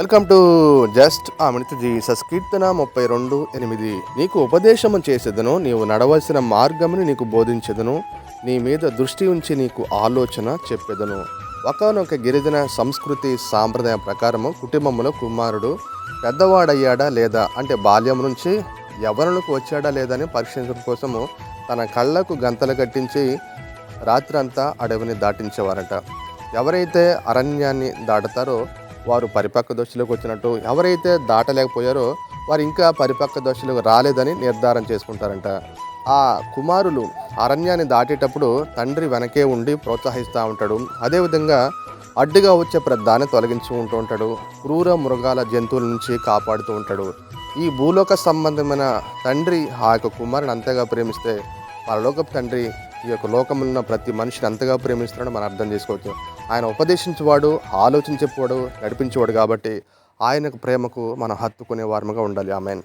Welcome to just ఆమెనిత Jesus కీర్తన ముప్పై రెండు ఎనిమిది. నీకు ఉపదేశము చేసేదను నీవు నడవలసిన మార్గమును నీకు బోధించెదను నీ మీద దృష్టి ఉంచి నీకు ఆలోచన చెప్పేదను. ఒకనొక గిరిజన సంస్కృతి సాంప్రదాయం ప్రకారము కుటుంబంలో కుమారుడు పెద్దవాడయ్యాడా లేదా అంటే బాల్యం నుంచి యవనులకు వచ్చాడా లేదా అని పరీక్షించడం కోసము తన కళ్ళకు గంతలు కట్టించి రాత్రంతా అడవిని దాటించేవారట. ఎవరైతే అరణ్యాన్ని దాటుతారో వారు పరిపక్వ దశలోకి వచ్చినట్టు ఎవరైతే దాటలేకపోయారో వారు ఇంకా పరిపక్వ దశలోకి రాలేదని నిర్ధారణ చేసుకుంటారంట. ఆ కుమారులు అరణ్యాన్ని దాటేటప్పుడు తండ్రి వెనకే ఉండి ప్రోత్సహిస్తూ ఉంటాడు. అదేవిధంగా అడ్డుగా వచ్చే ప్రధాన్ని తొలగించి ఉంటూ ఉంటాడు. క్రూర మృగాల జంతువుల నుంచి కాపాడుతూ ఉంటాడు. ఈ భూలోక సంబంధమైన తండ్రి ఆ యొక్క కుమారుని అంతగా ప్రేమిస్తే పరలోకపు తండ్రి ఈ యొక్క లోకమున్న ప్రతి మనిషిని అంతగా ప్రేమిస్తున్నాడు మనం అర్థం చేసుకోవచ్చు. ఆయన ఉపదేశించేవాడు ఆలోచించేవాడు నడిపించేవాడు కాబట్టి ఆయనకు ప్రేమకు మనం హత్తుకునే వారముగా ఉండాలి. ఆమెన్.